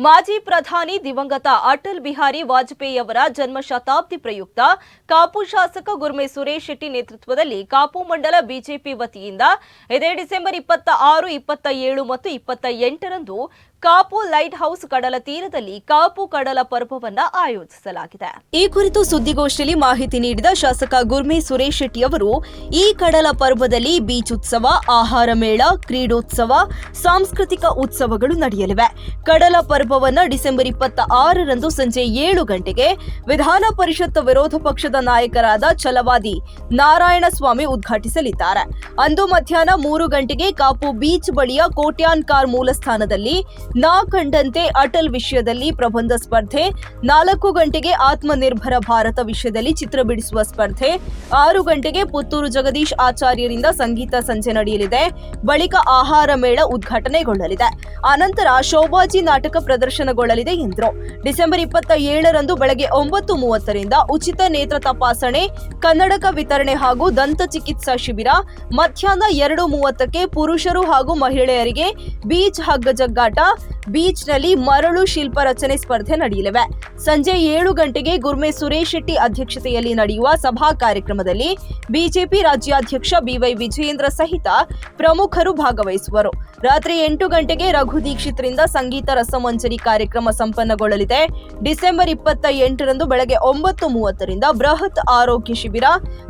ಮಾಜಿ ಪ್ರಧಾನಿ ದಿವಂಗತ ಅಟಲ್ ಬಿಹಾರಿ ವಾಜಪೇಯಿ ಅವರ ಜನ್ಮ ಶತಾಬ್ದಿ ಪ್ರಯುಕ್ತ ಕಾಪು ಶಾಸಕ ಗುರ್ಮೆ ಸುರೇಶ್ ಶೆಟ್ಟಿ ನೇತೃತ್ವದಲ್ಲಿ ಕಾಪು ಮಂಡಲ ಬಿಜೆಪಿ ವತಿಯಿಂದ ಇದೇ ಡಿಸೆಂಬರ್ ಇಪ್ಪತ್ತ ಆರು, ಇಪ್ಪತ್ತ ಏಳು ಮತ್ತು ಇಪ್ಪತ್ತ ಎಂಟರಂದು ಕಾಪು ಲೈಟ್ ಹೌಸ್ ಕಡಲ ತೀರದಲ್ಲಿ ಕಾಪು ಕಡಲ ಪರ್ವವನ್ನು ಆಯೋಜಿಸಲಾಗಿದೆ. ಈ ಕುರಿತು ಸುದ್ದಿಗೋಷ್ಠಿಯಲ್ಲಿ ಮಾಹಿತಿ ನೀಡಿದ ಶಾಸಕ ಗುರ್ಮಿ ಸುರೇಶ್ ಶೆಟ್ಟಿ ಅವರು, ಈ ಕಡಲ ಪರ್ವದಲ್ಲಿ ಬೀಚ್ ಉತ್ಸವ, ಆಹಾರ ಮೇಳ, ಕ್ರೀಡೋತ್ಸವ, ಸಾಂಸ್ಕೃತಿಕ ಉತ್ಸವಗಳು ನಡೆಯಲಿವೆ. ಕಡಲ ಪರ್ವವನ್ನು ಡಿಸೆಂಬರ್ ಇಪ್ಪತ್ತ ಆರರಂದು ಸಂಜೆ ಏಳು ಗಂಟೆಗೆ ವಿಧಾನ ಪರಿಷತ್ ವಿರೋಧ ಪಕ್ಷದ ನಾಯಕರಾದ ಛಲವಾದಿ ನಾರಾಯಣಸ್ವಾಮಿ ಉದ್ಘಾಟಿಸಲಿದ್ದಾರೆ. ಅಂದು ಮಧ್ಯಾಹ್ನ ಮೂರು ಗಂಟೆಗೆ ಕಾಪು ಬೀಚ್ ಬಳಿಯ ಕೋಟ್ಯಾನ್ ಕಾರ್ ಮೂಲಸ್ಥಾನದಲ್ಲಿ ನಾ ಕಂಡಂತೆ ಅಟಲ್ ವಿಷಯದಲ್ಲಿ ಪ್ರಬಂಧ ಸ್ಪರ್ಧೆ, ನಾಲ್ಕು ಗಂಟೆಗೆ ಆತ್ಮನಿರ್ಭರ ಭಾರತ ವಿಷಯದಲ್ಲಿ ಚಿತ್ರ ಬಿಡಿಸುವ ಸ್ಪರ್ಧೆ, ಆರು ಗಂಟೆಗೆ ಪುತ್ತೂರು ಜಗದೀಶ್ ಆಚಾರ್ಯರಿಂದ ಸಂಗೀತ ಸಂಜೆ ನಡೆಯಲಿದೆ. ಬಳಿಕ ಆಹಾರ ಮೇಳ ಉದ್ಘಾಟನೆಗೊಳ್ಳಲಿದೆ. ಅನಂತರ ಶೋಭಾಜಿ ನಾಟಕ ಪ್ರದರ್ಶನಗೊಳ್ಳಲಿದೆ ಎಂದರು. ಡಿಸೆಂಬರ್ ಇಪ್ಪತ್ತ ಏಳರಂದು ಬೆಳಗ್ಗೆ ಒಂಬತ್ತು ಮೂವತ್ತರಿಂದ ಉಚಿತ ನೇತ್ರ ತಪಾಸಣೆ, ಕನ್ನಡಕ ವಿತರಣೆ ಹಾಗೂ ದಂತ ಚಿಕಿತ್ಸಾ ಶಿಬಿರ, ಮಧ್ಯಾಹ್ನ ಎರಡು ಮೂವತ್ತಕ್ಕೆ ಪುರುಷರು ಹಾಗೂ ಮಹಿಳೆಯರಿಗೆ ಬೀಚ್ ಹಗ್ಗ ಜಗ್ಗಾಟ ಬೀಚ್ನಲ್ಲಿ ಮರಳು ಶಿಲ್ಪ ರಚನೆ ಸ್ಪರ್ಧೆ ನಡೆಯಲಿವೆ. ಸಂಜೆ ಏಳು ಗಂಟೆಗೆ ಗುರ್ಮೆ ಸುರೇಶ್ ಶೆಟ್ಟಿ ಅಧ್ಯಕ್ಷತೆಯಲ್ಲಿ ನಡೆಯುವ ಸಭಾ ಕಾರ್ಯಕ್ರಮದಲ್ಲಿ ಬಿಜೆಪಿ ರಾಜ್ಯಾಧ್ಯಕ್ಷ ಬಿವೈ ವಿಜಯೇಂದ್ರ ಸಹಿತ ಪ್ರಮುಖರು ಭಾಗವಹಿಸುವರು. ರಾತ್ರಿ ಎಂಟು ಗಂಟೆಗೆ ರಘು ದೀಕ್ಷಿತ್ರಿಂದ ಸಂಗೀತ ರಸಮಂಜರಿ ಕಾರ್ಯಕ್ರಮ ಸಂಪನ್ನಗೊಳ್ಳಲಿದೆ. ಡಿಸೆಂಬರ್ ಇಪ್ಪತ್ತ ಎಂಟರಂದು ಬೆಳಗ್ಗೆ ಒಂಬತ್ತು ಮೂವತ್ತರಿಂದ ಬೃಹತ್ ಆರೋಗ್ಯ ಶಿಬಿರ,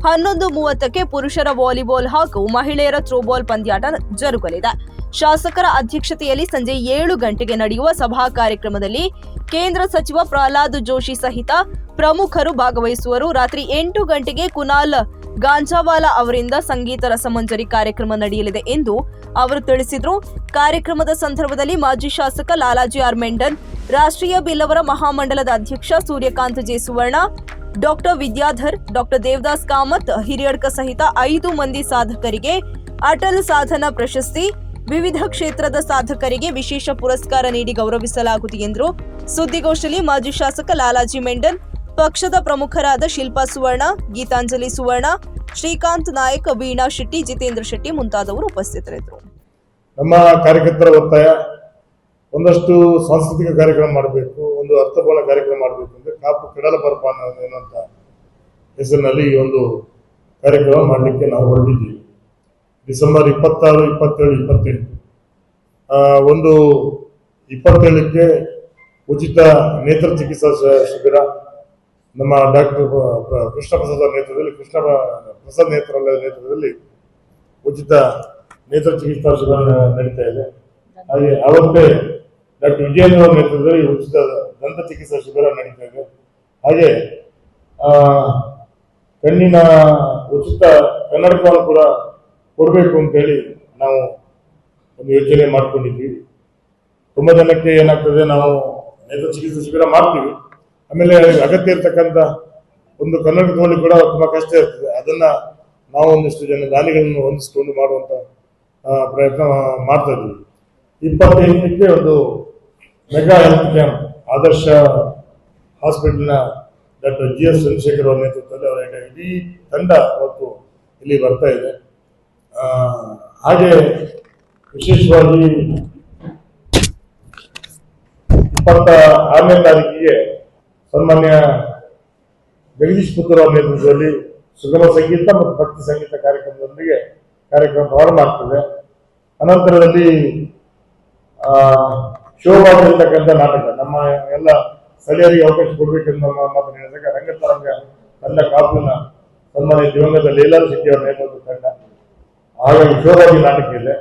ಹನ್ನೊಂದು ಮೂವತ್ತಕ್ಕೆ ಪುರುಷರ ವಾಲಿಬಾಲ್ ಹಾಗೂ ಮಹಿಳೆಯರ ಥ್ರೋಬಾಲ್ ಪಂದ್ಯಾಟ ಜರುಗಲಿದೆ. ಶಾಸಕರ ಅಧ್ಯಕ್ಷತೆಯಲ್ಲಿ ಸಂಜೆ ಏಳು ಗಂಟೆಗೆ ನಡೆಯುವ ಸಭಾ ಕಾರ್ಯಕ್ರಮದಲ್ಲಿ ಕೇಂದ್ರ ಸಚಿವ ಪ್ರಹ್ಲಾದ್ ಜೋಶಿ ಸಹಿತ ಪ್ರಮುಖರು ಭಾಗವಹಿಸುವರು. ರಾತ್ರಿ ಎಂಟು ಗಂಟೆಗೆ ಕುನಾಲ್ ಗಾಂಜಾವಾಲಾ ಅವರಿಂದ ಸಂಗೀತ ರಸಮಂಜರಿ ಕಾರ್ಯಕ್ರಮ ನಡೆಯಲಿದೆ ಎಂದು ಅವರು ತಿಳಿಸಿದರು. ಕಾರ್ಯಕ್ರಮದ ಸಂದರ್ಭದಲ್ಲಿ ಮಾಜಿ ಶಾಸಕ ಲಾಲಾಜಿ ಆರ್ ಮೆಂಡನ್ ರಾಷ್ಟ್ರೀಯ ಬಿಲ್ಲವರ ಮಹಾಮಂಡಲದ ಅಧ್ಯಕ್ಷ Suryakant J Suvarna doctor Vidyadhar, doctor Devadas Kamath, Hiriyadka ಸಹಿತ ಐದು ಮಂದಿ ಸಾಧಕರಿಗೆ ಅಟಲ್ ಸಾಧನ ಪ್ರಶಸ್ತಿ ವಿವಿಧ ಕ್ಷೇತ್ರದ ಸಾಧಕರಿಗೆ ವಿಶೇಷ ಪುರಸ್ಕಾರ ನೀಡಿ ಗೌರವಿಸಲಾಗುವುದು ಎಂದರು. ಸುದ್ದಿಗೋಷ್ಠಿಯಲ್ಲಿ ಮಾಜಿ ಶಾಸಕ ಲಾಲಾಜಿ ಮೆಂಡನ್ ಪಕ್ಷದ ಪ್ರಮುಖರಾದ ಶಿಲ್ಪಾ ಸುವರ್ಣ, ಗೀತಾಂಜಲಿ ಸುವರ್ಣ, ಶ್ರೀಕಾಂತ್ ನಾಯಕ್, ವೀಣಾ ಶೆಟ್ಟಿ, ಜಿತೇಂದ್ರ ಶೆಟ್ಟಿ ಮುಂತಾದವರು ಉಪಸ್ಥಿತರಿದ್ದರು. ನಮ್ಮ ಕಾರ್ಯಕರ್ತರ ಒತ್ತಾಯ, ಒಂದಷ್ಟು ಸಾಂಸ್ಕೃತಿಕ ಕಾರ್ಯಕ್ರಮ ಮಾಡಬೇಕು, ಒಂದು ಅರ್ಥಪೂರ್ಣ ಕಾರ್ಯಕ್ರಮ ಮಾಡಬೇಕು ಅಂದ್ರೆ ಕಾಪು ಕಡಲ ಪರ್ಪ ಅನ್ನೋ- ಹೆಸರಿನಲ್ಲಿ ಈ ಒಂದು ಕಾರ್ಯಕ್ರಮ ಮಾಡಲಿಕ್ಕೆ ನಾವು ಹೊರಟಿದ್ದೀವಿ. ಡಿಸೆಂಬರ್ ಇಪ್ಪತ್ತಾರು, ಇಪ್ಪತ್ತೇಳು, ಇಪ್ಪತ್ತೆಂಟು. ಒಂದು ಇಪ್ಪತ್ತೇಳಕ್ಕೆ ಉಚಿತ ನೇತ್ರ ಚಿಕಿತ್ಸಾ ಶಿಬಿರ ನಮ್ಮ ಡಾಕ್ಟರ್ ಕೃಷ್ಣ ಪ್ರಸಾದ್ ನೇತೃತ್ವದಲ್ಲಿ ಕೃಷ್ಣ ಪ್ರ- ಪ್ರಸಾದ್ ನೇತ್ರಾಲಯ ನೇತೃತ್ವದಲ್ಲಿ ಉಚಿತ ನೇತ್ರ ಚಿಕಿತ್ಸಾ ಶಿಬಿರ ನಡೀತಾ ಇದೆ. ಹಾಗೆ ಅವತ್ತೇ ಡಾಕ್ಟರ್ ವಿಜಯೇಂದ್ರ ನೇತೃತ್ವದಲ್ಲಿ ಉಚಿತ ದಂತ ಚಿಕಿತ್ಸಾ ಶಿಬಿರ ನಡೀತಾ ಇದೆ. ಹಾಗೆ ಕಣ್ಣಿನ ಉಚಿತ ಕನ್ನಡಕವನ್ನು ಕೂಡ ಕೊಡಬೇಕು ಅಂತೇಳಿ ನಾವು ಒಂದು ಯೋಜನೆ ಮಾಡ್ಕೊಂಡಿದ್ವಿ. ತುಂಬ ಜನಕ್ಕೆ ಏನಾಗ್ತದೆ, ನಾವು ನೇತ್ರ ಚಿಕಿತ್ಸೆ ಶಿಬಿರ ಮಾಡ್ತೀವಿ. ಆಮೇಲೆ ಅಗತ್ಯ ಇರ್ತಕ್ಕಂಥ ಒಂದು ಕನ್ನಡ ತಗೊಳ್ಳಿಕ್ಕೆ ಕೂಡ ತುಂಬ ಕಷ್ಟ ಇರ್ತದೆ. ಅದನ್ನ ನಾವು ಒಂದಿಷ್ಟು ಜನ ದಾನಿಗಳನ್ನು ಹೊಂದಿಸ್ಕೊಂಡು ಮಾಡುವಂತ ಪ್ರಯತ್ನ ಮಾಡ್ತಾ ಇದ್ವಿ ಇಪ್ಪತ್ತೈದಕ್ಕೆ ಒಂದು ಮೆಗಾ ಹೆಲ್ತ್ ಕ್ಯಾಂಪ್ ಆದರ್ಶ ಹಾಸ್ಪಿಟಲ್ನ ಡಾಕ್ಟರ್ ಜಿ ಎಸ್ ಚಂದ್ರಶೇಖರ್ ಅವರ ನೇತೃತ್ವದಲ್ಲಿ ಅವರ ಇಡೀ ತಂಡ ಅವತ್ತು ಇಲ್ಲಿ ಬರ್ತಾ ಇದೆ. ಹಾಗೆ ವಿಶೇಷವಾಗಿ ಇಪ್ಪತ್ತ ಆರನೇ ತಾರೀಕಿಗೆ ಸನ್ಮಾನ್ಯ ಜಗದೀಶ್ ಪುತ್ರ ನೇತೃತ್ವದಲ್ಲಿ ಸುಗಮ ಸಂಗೀತ ಮತ್ತು ಭಕ್ತಿ ಸಂಗೀತ ಕಾರ್ಯಕ್ರಮದೊಂದಿಗೆ ಕಾರ್ಯಕ್ರಮ ಪ್ರಾರಂಭ ಆಗ್ತದೆ. ಅನಂತರದಲ್ಲಿ, ಆ ಶೋಭಾಗಿರ್ತಕ್ಕಂಥ ನಾಟಕ, ನಮ್ಮ ಎಲ್ಲ ಸ್ಥಳೀಯರಿಗೆ ಅವಕಾಶ ಕೊಡಬೇಕೆಂದು ನಮ್ಮ ಮಾತು ಹೇಳಿದಾಗ ರಂಗತರಂಗ ತಂಡ ಕಾಪುನ ಸನ್ಮಾನ್ಯ ದಿವಂಗತ ಲೀಲಾ ಶೆಟ್ಟಿಯವರ ನೇತೃತ್ವ ತಂಡ ಹಾಗಾಗಿ ಶೋಭಾಗಿ ನಾಟಕ ಇದೆ